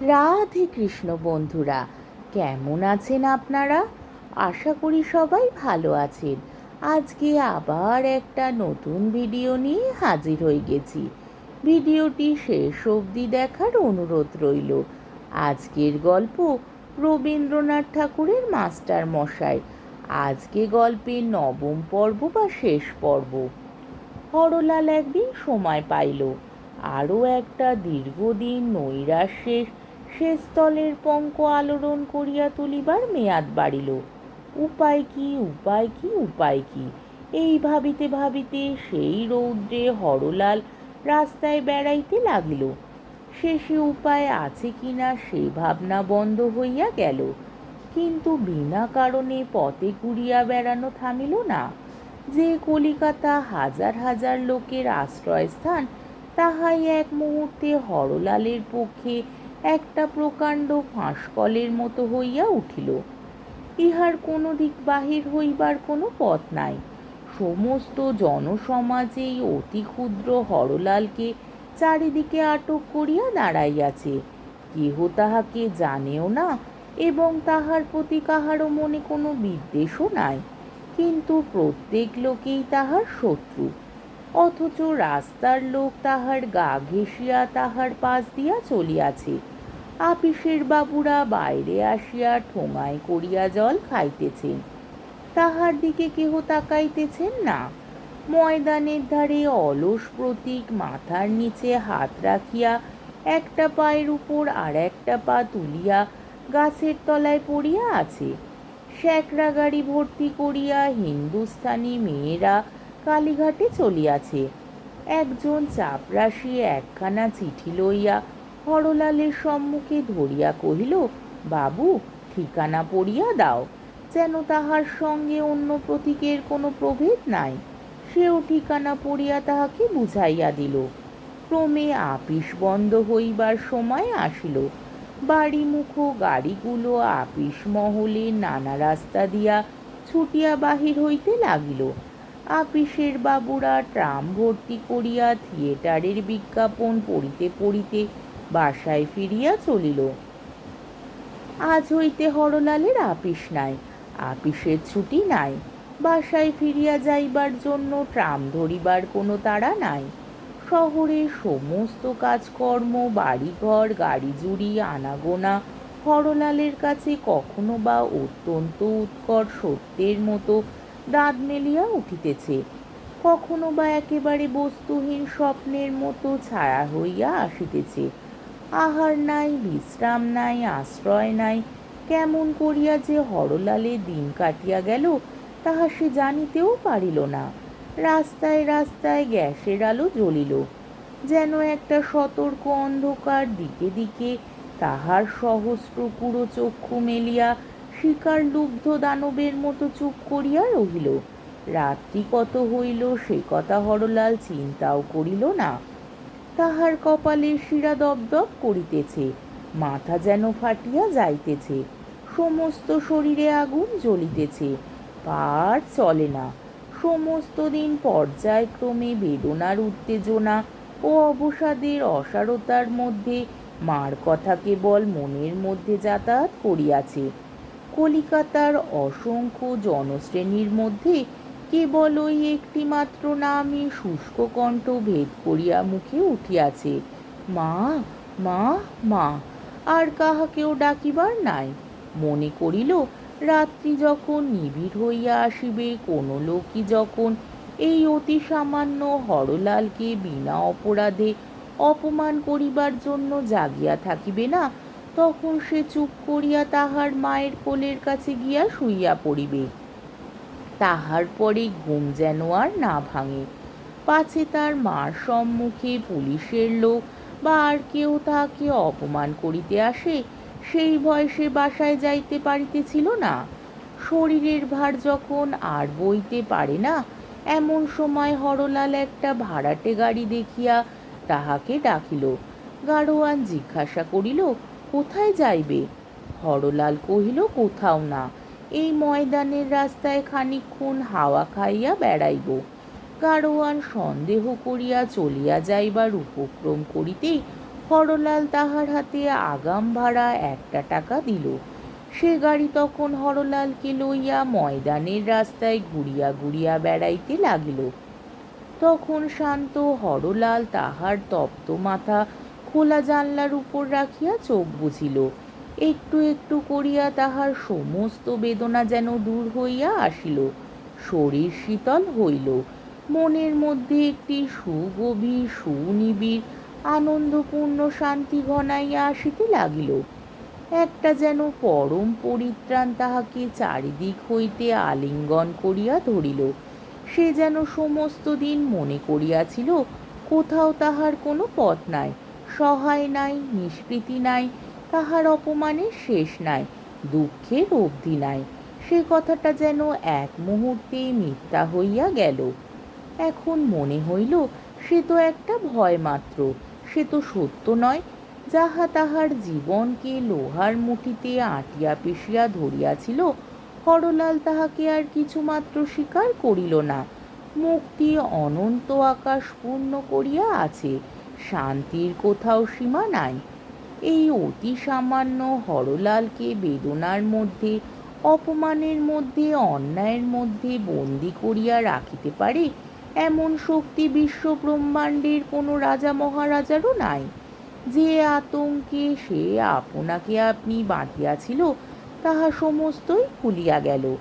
রাধে কৃষ্ণ বন্ধুরা, কেমন আছেন আপনারা? আশা করি সবাই ভালো আছেন। আজকে আবার একটা নতুন ভিডিও নিয়ে হাজির হয়ে গেছি। ভিডিওটি শেষ অবধি দেখার অনুরোধ রইল। আজকের গল্প রবীন্দ্রনাথ ঠাকুরের মাস্টার মশাই। আজকে গল্পের নবম পর্ব বা শেষ পর্ব। হরলাল একদিন সময় পাইল। আরও একটা দীর্ঘদিন নৈরাশ্যের শেষতলের পঙ্ক আলোড়ন করিয়া তুলিবার মেয়াদ বাড়িল। উপায় কি উপায় কি উপায় কি? এই ভাবিতে ভাবিতে সেই রৌদ্রে হরলাল রাস্তায় বেড়াইতে লাগিল। শেষে উপায় আছে কি না সে ভাবনা বন্ধ হইয়া গেল। কিন্তু বিনা কারণে পথে ঘুরিয়া বেড়ানো থামিল না। যে কলিকাতা হাজার হাজার লোকের আশ্রয়স্থান, তাহাই এক মুহূর্তে হরলালের পক্ষে একটা প্রকাণ্ড ফাঁসকলের মতো হইয়া উঠিল। ইহার কোনো দিক বাহির হইবার কোনো পথ নাই। সমস্ত জনসমাজেই অতি ক্ষুদ্র হরলালকে চারিদিকে আটক করিয়া দাঁড়াইয়াছে। কেহ তাহাকে জানেও না এবং তাহার প্রতি কাহারও মনে কোনো বিদ্বেষও নাই। কিন্তু প্রত্যেক লোকেই তাহার শত্রু। অথচ রাস্তার লোক তাহার গা ঘেঁষিয়া তাহার পাশ দিয়া চলিয়াছে। আপিসের বাবুরা বাইরে আসিয়া ঠোঙায় করিয়া জল খাইতেছেন। তাহার দিকে কেহ তাকাইতেছেন না। ময়দানের ধারে অলস প্রতীক মাথার নিচে হাত রাখিয়া একটা পায়ের উপর আর একটা পা তুলিয়া গাছের তলায় পড়িয়া আছে। শ্যাকরা গাড়ি ভর্তি করিয়া হিন্দুস্থানি মেয়েরা কালীঘাটে চলিয়াছে। একজন চাপরাশি একখানা চিঠি লইয়া হরলালের সম্মুখে ধরিয়া কহিল, বাবু, ঠিকানা পড়িয়া দাও। যেন তাহার সঙ্গে অন্য প্রতীকের কোনো প্রভেদ নাই। সেও ঠিকানা পড়িয়া তাহাকে বুঝাইয়া দিল। ক্রমে আপিস বন্ধ হইবার সময় আসিল। বাড়িমুখ গাড়িগুলো আপিস মহলে নানা রাস্তা দিয়া ছুটিয়া বাহির হইতে লাগিল। আপিসের বাবুরা ট্রাম ভর্তি করিয়া থিয়েটারের বিজ্ঞাপন পড়িতে পড়িতে বাসায় ফিরিয়া চলিল। আজ হইতে হরলালের আপিস নাই, আপিসের ছুটি নাই। বাসায় ফিরিয়া যাইবার জন্য ট্রাম ধরিবার কোনো তাড়া নাই। শহরের সমস্ত কাজকর্ম, বাড়িঘর গাড়ি জুড়ি আনাগোনা হরলালের কাছে কখনো বা অত্যন্ত উৎকট সত্যের মতো দাঁত মেলিয়া উঠিতেছে। কখনো বা একেবারে বস্তুহীন স্বপ্নের মতো ছায়া হইয়া আসিতেছে। আহার নাই, বিশ্রাম নাই, আশ্রয় নাই, কেমন করিয়া যে হরলালে দিন কাটিয়া গেল, তাহা সে জানিতেও পারিল না। রাস্তায় রাস্তায় গ্যাসের আলো জ্বলিল। যেন একটা সতর্ক অন্ধকার দিকে দিকে তাহার সহস্র পুরো চক্ষু মেলিয়া শিকার লুব্ধ দানবের মতো চুপ করিয়া রহিল। রাত্রি কত হইল, সে কথা হরলাল চিন্তাও করিল না। তাহার কপালে শিরা দপদপ করিতেছে, মাথা যেন ফাটিয়া যাইতেছে, সমস্ত শরীরে আগুন জ্বলিতেছে, পার চলে না। সমস্ত দিন পর্যায়ক্রমে বেদনার উত্তেজনা ও অবসাদের অসারতার মধ্যে মার কথা কেবল মনের মধ্যে যাতায়াত করিয়াছে। কলিকাতার অসংখ্য জনশ্রেণীর মধ্যে কেবল ওই একটি মাত্র নামই শুষ্ক কণ্ঠ ভেদ করিয়া মুখে উঠিয়াছে, মা মা মা, আর কাহাকেও ডাকিবার নাই মনে করিল, রাত্রি যখন নিবিড় হইয়া আসিবে, কোনো লোকই যখন এই অতি সামান্য হরলালকে বিনা অপরাধে অপমান করিবার জন্য জাগিয়া থাকিবে না তখন সে চুপ করিয়া তাহার মায়ের কোলের কাছে গিয়া শুইয়া পড়িবে। তাহার পরে ঘুম যেন আর না ভাঙে। পাছে তার মার সম্মুখে পুলিশের লোক বা আর কেউ তাহাকে অপমান করিতে আসে, সেই ভয় সে বাসায় যাইতে পারিতেছিল না। শরীরের ভার যখন আর বইতে পারে না, এমন সময় হরলাল একটা ভাড়াটে গাড়ি দেখিয়া তাহাকে ডাকিল। গাড়োয়ান জিজ্ঞাসা করিল কোথায় যাইবে? হরলাল কহিল, কোথাও না। এই ময়দানের রাস্তায় খানিক্ষণ হাওয়া খাইয়া বেড়াইব। গাড়োয়ান সন্দেহ করিয়া চলিয়া যাইবার উপক্রম করিতেই হরলাল তাহার হাতে আগাম ভাড়া একটা টাকা দিল। সে গাড়ি তখন হরলালকে লইয়া ময়দানের রাস্তায় ঘুরিয়া ঘুরিয়া বেড়াইতে লাগিল। তখন শান্ত হরলাল তাহার তপ্ত মাথা খোলা জানলার উপর রাখিয়া চোখ বুঝিল। একটু একটু করিয়া তাহার সমস্ত বেদনা যেন দূর হইয়া আসিল, শরীর শীতল হইল। মনের মধ্যে একটি সুগভীর, সুনিবিড়, আনন্দপূর্ণ শান্তি ঘনাইয়া আসিতে লাগিল। একটা যেন পরম পরিত্রাণ তাহাকে চারিদিক হইতে আলিঙ্গন করিয়া ধরিল। সে যেন সমস্ত দিন মনে করিয়াছিল, কোথাও তাহার কোনো পথ নাই। সহায় নাই, নিষ্কৃতি নাই, তাহার অপমানের শেষ নাই, দুঃখের অবধি নাই। সে কথাটা যেন এক মুহূর্তেই মিথ্যা হইয়া গেল। এখন মনে হইল, সে তো একটা ভয় মাত্র, সে তো সত্য নয়, যাহা তাহার জীবনকে লোহার মুঠিতে আটিয়া পিষিয়া ধরিয়াছিল হরলাল তাহাকে আর কিছুমাত্র স্বীকার করিল না। মুক্তি অনন্ত আকাশ পূর্ণ করিয়া আছে শান্তির কোথাও সীমা নাই। এই অতি সামান্য হরলালকে বেদনার মধ্যে, অপমানের মধ্যে, অন্যায়ের মধ্যে বন্দি করিয়া রাখিতে পারে এমন শক্তি বিশ্ব ব্রহ্মাণ্ডের কোনো রাজা মহারাজারও নাই। যে আতঙ্কে সে আপনাকে আপনি বাঁধিয়াছিল, তাহা সমস্তই খুলিয়া গেল।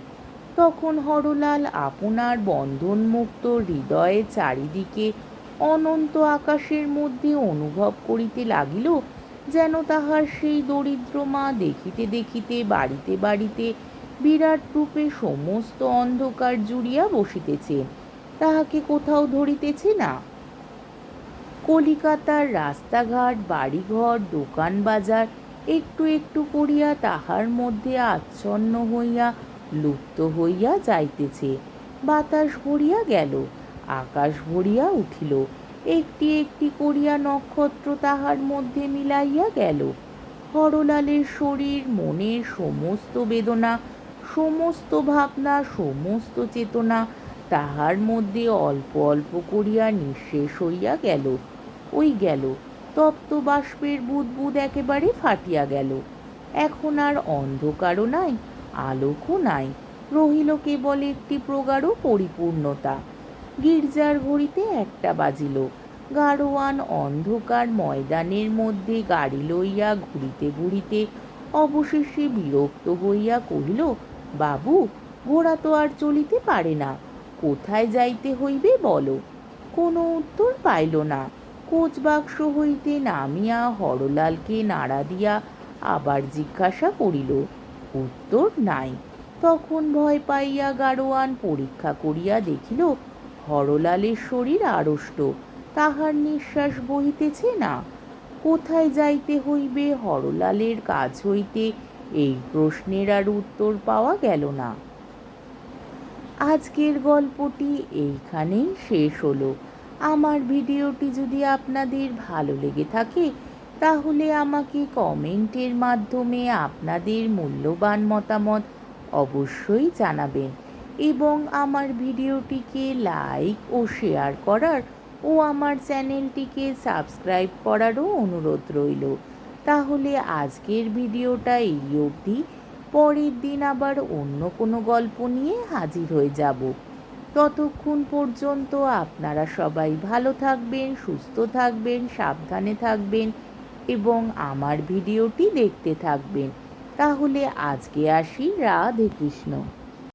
তখন হরলাল আপনার বন্ধনমুক্ত হৃদয়ে চারিদিকে অনন্ত আকাশের মধ্যে অনুভব করিতে লাগিল যেন তাহার সেই দরিদ্র মা দেখিতে দেখিতে, বাড়িতে বাড়িতে বিরাট রূপে সমস্ত অন্ধকার জুড়িয়া বসিতেছে। তাহাকে কোথাও ধরিতেছে না। কলিকাতার রাস্তাঘাট, বাড়িঘর, দোকান বাজার একটু একটু করিয়া তাহার মধ্যে আচ্ছন্ন হইয়া, লুপ্ত হইয়া যাইতেছে। বাতাস ভরিয়া গেল। আকাশ ভরিয়া উঠিল। একটি একটি করিয়া নক্ষত্র তাহার মধ্যে মিলাইয়া গেল। হরলালের শরীর, মনের সমস্ত বেদনা, সমস্ত ভাবনা, সমস্ত চেতনা তাহার মধ্যে অল্প অল্প করিয়া নিঃশেষ হইয়া গেল। ওই গেল। তপ্ত বাষ্পের বুদবুদ একেবারে ফাটিয়া গেল। এখন আর অন্ধকারও নাই, আলোকও নাই। রহিল কেবল একটি প্রগাঢ় পরিপূর্ণতা। গির্জার ঘড়িতে একটা বাজিল। গাড়োয়ান অন্ধকার ময়দানের মধ্যে গাড়ি লইয়া ঘুরিতে ঘুরিতে অবশেষে বিরক্ত হইয়া কহিল, বাবু, ঘোড়া তো আর চলিতে পারে না। কোথায় যাইতে হইবে বলো? কোনো উত্তর পাইল না। কোচ বাক্স হইতে নামিয়া হরলালকে নাড়া দিয়া আবার জিজ্ঞাসা করিল, উত্তর নাই। তখন ভয় পাইয়া গাড়োয়ান পরীক্ষা করিয়া দেখিল হরলালের শরীর আড়ষ্ট, তাহার নিঃশ্বাস বহিতেছে না। কোথায় যাইতে হইবে হরলালের কাজ হইতে? এই প্রশ্নের আর উত্তর পাওয়া গেল না। আজকের গল্পটি এইখানেই শেষ হলো। আমার ভিডিওটি যদি আপনাদের ভালো লেগে থাকে, তাহলে আমাকে কমেন্টের মাধ্যমে আপনাদের মূল্যবান মতামত অবশ্যই জানাবেন। এবং আমার ভিডিওটিকে লাইক ও শেয়ার করার ও আমার চ্যানেলটিকে সাবস্ক্রাইব করারও অনুরোধ রইল। তাহলে আজকের ভিডিওটা এই অবধি। পরের দিন আবার অন্য কোনো গল্প নিয়ে হাজির হয়ে যাব। ততক্ষণ পর্যন্ত আপনারা সবাই ভালো থাকবেন, সুস্থ থাকবেন, সাবধানে থাকবেন এবং আমার ভিডিওটি দেখতে থাকবেন। তাহলে আজকে আসি রাধে কৃষ্ণ।